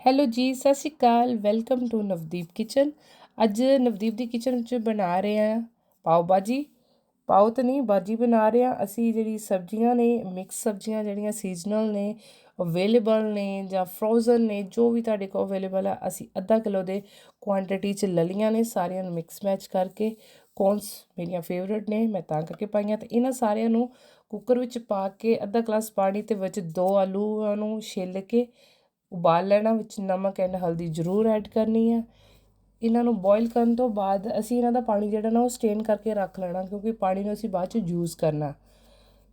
Hello ਜੀ, ਸਤਿ ਸ਼੍ਰੀ ਅਕਾਲ ਵੈਲਕਮ ਟੂ ਨਵਦੀਪ ਕਿਚਨ ਅੱਜ ਨਵਦੀਪ ਦੀ ਕਿਚਨ ਵਿੱਚ ਬਣਾ ਰਹੇ ਆ ਪਾਓ ਬਾਜੀ ਪਾਓ ਤਾਂ ਨਹੀਂ ਬਾਜੀ ਬਣਾ ਰਹੇ ਆ ਅਸੀਂ ਜਿਹੜੀ ਸਬਜ਼ੀਆਂ ਨੇ ਮਿਕਸ ਸਬਜ਼ੀਆਂ ਜਿਹੜੀਆਂ ਸੀਜ਼ਨਲ ਨੇ ਅਵੇਲੇਬਲ ਨੇ ਜਾਂ ਫਰੋਜ਼ਨ ਨੇ, ਜੋ ਵੀ ਤੁਹਾਡੇ ਕੋਲ ਅਵੇਲੇਬਲ ਆ, ਅਸੀਂ ਅੱਧਾ ਕਿਲੋ ਦੇ ਕੁਆਂਟੀਟੀ ਚ ਲਲੀਆਂ ਨੇ, ਸਾਰਿਆਂ ਨੂੰ ਮਿਕਸ ਮੈਚ ਕਰਕੇ। ਕੌਨਸ ਮੇਰੀਆਂ ਫੇਵਰਿਟ ਨੇ, ਮੈਂ ਤਾਂ ਕਰਕੇ ਪਾਈਆਂ। ਤੇ ਇਹਨਾਂ ਸਾਰਿਆਂ ਨੂੰ ਕੁੱਕਰ ਵਿੱਚ ਪਾ ਕੇ ਅੱਧਾ ਗਲਾਸ ਪਾਣੀ ਤੇ ਵਿੱਚ ਦੋ ਆਲੂਆਂ ਨੂੰ ਛਿੱਲ ਕੇ ਉਬਾਲ ਲੈਣਾ, ਵਿੱਚ ਨਮਕ ਐਂਡ ਹਲਦੀ ਜ਼ਰੂਰ ਐਡ ਕਰਨੀ ਹੈ ਇਹਨਾਂ ਨੂੰ ਬੋਇਲ ਕਰਨ ਤੋਂ ਬਾਅਦ ਅਸੀਂ ਇਹਨਾਂ ਦਾ ਪਾਣੀ ਜਿਹੜਾ ਨਾ ਉਹ ਸਟੇਨ ਕਰਕੇ ਰੱਖ ਲੈਣਾ, ਕਿਉਂਕਿ ਪਾਣੀ ਨੂੰ ਅਸੀਂ ਬਾਅਦ ਚ ਯੂਜ਼ ਕਰਨਾ।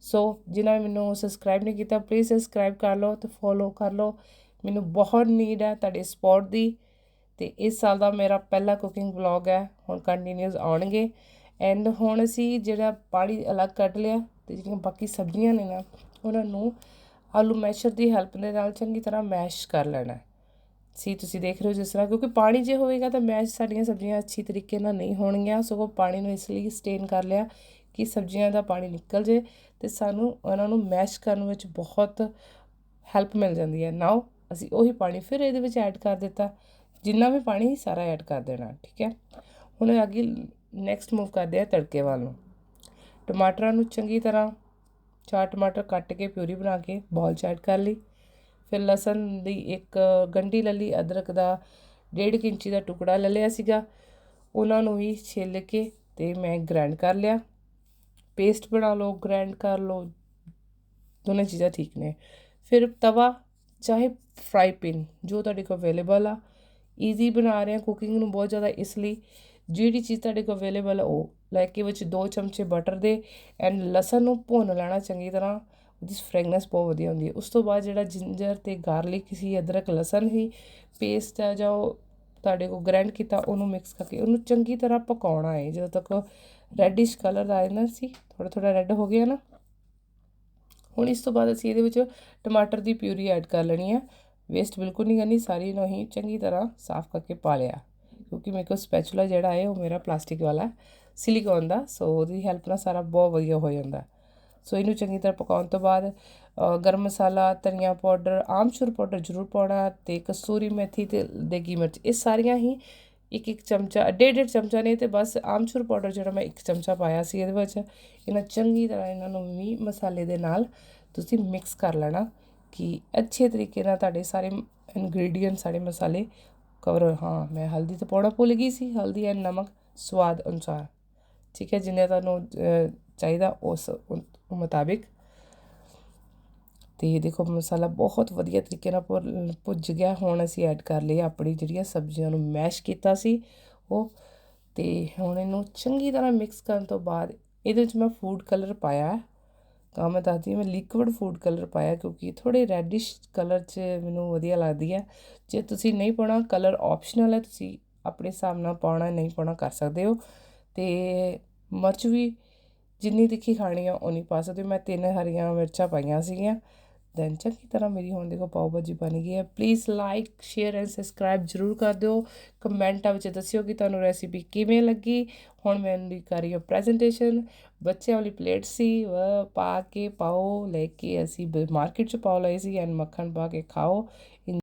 ਸੋ ਜਿਨ੍ਹਾਂ ਨੇ ਮੈਨੂੰ ਸਬਸਕ੍ਰਾਈਬ ਨਹੀਂ ਕੀਤਾ ਪਲੀਜ਼ ਸਬਸਕ੍ਰਾਈਬ ਕਰ ਲਓ ਤੇ ਫੋਲੋ ਕਰ ਲਓ। ਮੈਨੂੰ ਬਹੁਤ ਨੀਡ ਹੈ ਤੁਹਾਡੇ ਸਪੋਰਟ ਦੀ। ਤੇ ਇਸ ਸਾਲ ਦਾ ਮੇਰਾ ਪਹਿਲਾ ਕੁਕਿੰਗ ਵਲੌਗ ਹੈ, ਹੁਣ ਕੰਟੀਨਿਊਸ ਆਉਣਗੇ। ਐਂਡ ਹੁਣ ਅਸੀਂ ਜਿਹੜਾ ਪਾਣੀ ਅਲੱਗ ਕੱਢ ਲਿਆ, ਤੇ ਜਿਹੜੀਆਂ ਬਾਕੀ ਸਬਜ਼ੀਆਂ ਨੇ ਨਾ, ਉਹਨਾਂ ਨੂੰ ਆਲੂ ਮੈਸ਼ਰ ਦੀ ਹੈਲਪ ਦੇ ਨਾਲ ਚੰਗੀ ਤਰ੍ਹਾਂ ਮੈਸ਼ ਕਰ ਲੈਣਾ ਸੀ ਤੁਸੀਂ ਦੇਖ ਰਹੇ ਹੋ ਜਿਸ ਤਰ੍ਹਾਂ ਕਿਉਂਕਿ ਪਾਣੀ ਜੇ ਹੋਵੇਗਾ ਤਾਂ ਮੈਸ਼ ਸਾਡੀਆਂ ਸਬਜ਼ੀਆਂ ਅੱਛੀ ਤਰੀਕੇ ਨਾਲ ਨਹੀਂ ਹੋਣਗੀਆਂ, ਸਗੋਂ ਪਾਣੀ ਨੂੰ ਇਸ ਲਈ ਸਟੇਨ ਕਰ ਲਿਆ ਕਿ ਸਬਜ਼ੀਆਂ ਦਾ ਪਾਣੀ ਨਿਕਲ ਜੇ ਤੇ ਸਾਨੂੰ ਉਹਨਾਂ ਨੂੰ ਮੈਸ਼ ਕਰਨ ਵਿੱਚ ਬਹੁਤ ਹੈਲਪ ਮਿਲ ਜਾਂਦੀ ਹੈ। ਨਾਓ ਅਸੀਂ ਉਹੀ ਪਾਣੀ ਫਿਰ ਇਹਦੇ ਵਿੱਚ ਐਡ ਕਰ ਦਿੱਤਾ, ਜਿੰਨਾ ਵੀ ਪਾਣੀ ਸਾਰਾ ਐਡ ਕਰ ਦੇਣਾ, ਠੀਕ ਹੈ। ਹੁਣ ਅੱਗੇ ਨੈਕਸਟ ਮੂਵ ਕਰਦੇ ਆ ਤੜਕੇ ਵੱਲ ਨੂੰ। ਟਮਾਟਰਾਂ ਨੂੰ ਚੰਗੀ ਤਰ੍ਹਾਂ ਚਾਰ ਟਮਾਟਰ ਕੱਟ ਕੇ ਪਿਊਰੀ ਬਣਾ ਕੇ ਬੋਲ 'ਚ ਐਡ ਕਰ ਲਈ। ਫਿਰ ਲਸਣ ਦੀ ਇੱਕ ਗੰਢੀ ਲੈ ਲਈ, ਅਦਰਕ ਦਾ ਡੇਢ ਇੰਚੀ ਦਾ ਟੁਕੜਾ ਲੈ ਲਿਆ ਸੀਗਾ। ਉਹਨਾਂ ਨੂੰ ਵੀ ਛਿੱਲ ਕੇ ਤੇ ਮੈਂ ਗ੍ਰਾਈਂਡ ਕਰ ਲਿਆ। ਪੇਸਟ ਬਣਾ ਲਓ ਗ੍ਰਾਈਂਡ ਕਰ ਲਓ, ਦੋਨੇ ਚੀਜ਼ਾਂ ਠੀਕ ਨੇ। ਫਿਰ ਤਵਾ, ਚਾਹੇ ਫਰਾਈ ਪੈਨ ਜੋ ਤੁਹਾਡੇ ਕੋਲ ਅਵੇਲੇਬਲ ਆ ਈਜ਼ੀ ਬਣਾ ਰਹੇ ਆ ਕੁਕਿੰਗ ਨੂੰ ਬਹੁਤ ਜ਼ਿਆਦਾ ਇਸ ਲਈ। ਜਿਹੜੀ ਚੀਜ਼ ਤੁਹਾਡੇ ਕੋਲ ਅਵੇਲੇਬਲ ਆ, ਉਹ ਲੈ ਕੇ ਵਿੱਚ 2 ਚਮਚੇ ਬਟਰ ਦੇ ਐਂਡ ਲਸਣ ਨੂੰ ਭੁੰਨ ਲੈਣਾ ਚੰਗੀ ਤਰ੍ਹਾਂ। ਉਹਦੀ ਫ੍ਰੈਗਨੈਂਸ ਬਹੁਤ ਵਧੀਆ ਹੁੰਦੀ ਹੈ। ਉਸ ਤੋਂ ਬਾਅਦ ਜਿਹੜਾ ਜਿੰਜਰ ਤੇ ਗਾਰਲਿਕ ਸੀ, ਅਦਰਕ, ਲਸਣ ਹੀ ਪੇਸਟ ਆ ਜੋ ਤੁਹਾਡੇ ਕੋਲ ਗ੍ਰੈਂਡ ਕੀਤਾ, ਉਹਨੂੰ ਮਿਕਸ ਕਰਕੇ ਉਹਨੂੰ ਚੰਗੀ ਤਰ੍ਹਾਂ ਪਕਾਉਣਾ ਹੈ। ਜਦੋਂ ਤੱਕ ਰੈਡਿਸ਼ ਕਲਰ ਆ ਜਾਂਦਾ ਸੀ ਥੋੜਾ ਥੋੜਾ ਰੈੱਡ ਹੋ ਗਿਆ ਨਾ। ਹੁਣ ਇਸ ਤੋਂ ਬਾਅਦ ਅਸੀਂ ਇਹਦੇ ਵਿੱਚ ਟਮਾਟਰ ਦੀ ਪਿਊਰੀ ਐਡ ਕਰ ਲੈਣੀ ਹੈ। ਵੇਸਟ ਬਿਲਕੁਲ ਨਹੀਂ ਕਰਨੀ, ਸਾਰੀ ਨੂੰ ਹੀ ਚੰਗੀ ਤਰ੍ਹਾਂ ਸਾਫ਼ ਕਰਕੇ ਪਾ ਲਿਆ। ਕਿਉਂਕਿ ਮੇਰੇ ਕੋਲ ਸਪੈਚੂਲਾ ਜਿਹੜਾ ਹੈ, ਉਹ ਮੇਰਾ ਪਲਾਸਟਿਕ ਵਾਲਾ ਸਿਲੀਕੋਨ ਦਾ ਸੋ ਉਹਦੀ ਹੈਲਪ ਨਾਲ ਸਾਰਾ ਬਹੁਤ ਵਧੀਆ ਹੋ ਜਾਂਦਾ। ਸੋ ਇਹਨੂੰ ਚੰਗੀ ਤਰ੍ਹਾਂ ਪਕਾਉਣ ਤੋਂ ਬਾਅਦ ਗਰਮ ਮਸਾਲਾ, ਧਨੀਆ ਪਾਊਡਰ, ਆਮਚੂਰ ਪਾਊਡਰ ਜ਼ਰੂਰ ਪਾਉਣਾ ਤੇ ਕਸੂਰੀ ਮੇਥੀ ਤੇ ਦੇਗੀ ਮਿਰਚ, ਇਹ ਸਾਰੀਆਂ ਹੀ ਇੱਕ ਇੱਕ ਚਮਚਾ, ਡੇਢ ਡੇਢ ਚਮਚਾ ਨੇ ਤੇ ਬਸ ਆਮਚੂਰ ਪਾਊਡਰ ਜਿਹੜਾ ਮੈਂ ਇੱਕ ਚਮਚਾ ਪਾਇਆ ਸੀ ਇਹਦੇ ਵਿੱਚ, ਇਹਨਾਂ ਚੰਗੀ ਤਰ੍ਹਾਂ ਇਹਨਾਂ ਨੂੰ ਵੀ ਮਸਾਲੇ ਦੇ ਨਾਲ ਤੁਸੀਂ ਮਿਕਸ ਕਰ ਲੈਣਾ ਕਿ ਅੱਛੇ ਤਰੀਕੇ ਨਾਲ ਤੁਹਾਡੇ ਸਾਰੇ ਇਨਗਰੀਡੀਅੰਟ ਸਾਰੇ ਮਸਾਲੇ ਕਵਰ ਹਾਂ, ਮੈਂ ਹਲਦੀ ਤਾਂ ਪਾਉਣਾ ਭੁੱਲ ਗਈ ਸੀ, ਹਲਦੀ ਐਂਡ ਨਮਕ ਸਵਾਦ ਅਨੁਸਾਰ। ਠੀਕ ਹੈ, ਜਿੰਨੇ ਤੁਹਾਨੂੰ ਚਾਹੀਦਾ ਉਸ ਮੁਤਾਬਿਕ। ਤੇ ਦੇਖੋ, ਮਸਾਲਾ ਬਹੁਤ ਵਧੀਆ ਤਰੀਕੇ ਨਾਲ ਭੁੱਜ ਗਿਆ। ਹੁਣ ਅਸੀਂ ਐਡ ਕਰ ਲਈ ਆਪਣੀ ਜਿਹੜੀਆਂ ਸਬਜ਼ੀਆਂ ਨੂੰ ਮੈਸ਼ ਕੀਤਾ ਸੀ ਉਹ। ਤੇ ਹੁਣ ਇਹਨੂੰ ਚੰਗੀ ਤਰ੍ਹਾਂ ਮਿਕਸ ਕਰਨ ਤੋਂ ਬਾਅਦ ਇਹਦੇ ਵਿੱਚ ਮੈਂ ਫੂਡ ਕਲਰ ਪਾਇਆ ਤਾਂ ਮੈਂ ਦੱਸਦੀ ਮੈਂ ਲਿਕਵਿਡ ਫੂਡ ਕਲਰ ਪਾਇਆ ਕਿਉਂਕਿ ਥੋੜੇ ਰੈਡਿਸ਼ ਕਲਰ 'ਚ ਮੈਨੂੰ ਵਧੀਆ ਲੱਗਦੀ ਹੈ। ਜੇ ਤੁਸੀਂ ਨਹੀਂ ਪਾਉਣਾ ਕਲਰ ਆਪਸ਼ਨਲ ਹੈ, ਤੁਸੀਂ ਆਪਣੇ ਹਿਸਾਬ ਨਾਲ ਪਾਉਣਾ, ਨਹੀਂ ਪਾਉਣਾ ਕਰ ਸਕਦੇ ਹੋ। ਤੇ ਮਿਰਚ ਵੀ ਜਿੰਨੀ ਤਿੱਖੀ ਖਾਣੀ ਆ ਉਨੀ ਪਾ ਸਕਦੇ ਮੈਂ ਤਿੰਨ ਹਰੀਆਂ ਮਿਰਚਾਂ ਪਾਈਆਂ ਸੀਗੀਆਂ। ਦੈਨ ਚੰਗੀ ਤਰ੍ਹਾਂ ਮੇਰੀ ਹੁਣ ਦੇਖੋ ਪਾਓ ਭਾਜੀ ਬਣ ਗਈ ਹੈ। Please like share and subscribe ਜ਼ਰੂਰ ਕਰ ਦਿਓ। ਕਮੈਂਟਾਂ ਵਿੱਚ ਦੱਸਿਓ ਕਿ ਤੁਹਾਨੂੰ ਰੈਸਿਪੀ ਕਿਵੇਂ ਲੱਗੀ। ਹੁਣ ਮੈਂ ਇਹਦੀ ਕਰ ਰਹੀ ਹਾਂ ਪ੍ਰੈਜੈਂਟੇਸ਼ਨ ਬੱਚਿਆਂ ਵਾਲੀ ਪਲੇਟ ਸੀ ਪਾ ਕੇ ਪਾਓ। ਲੈ ਕੇ ਅਸੀਂ ਮਾਰਕੀਟ 'ਚ ਪਾਓ ਲਏ ਸੀ ਐਂਡ ਮੱਖਣ ਪਾ ਕੇ ਖਾਓ।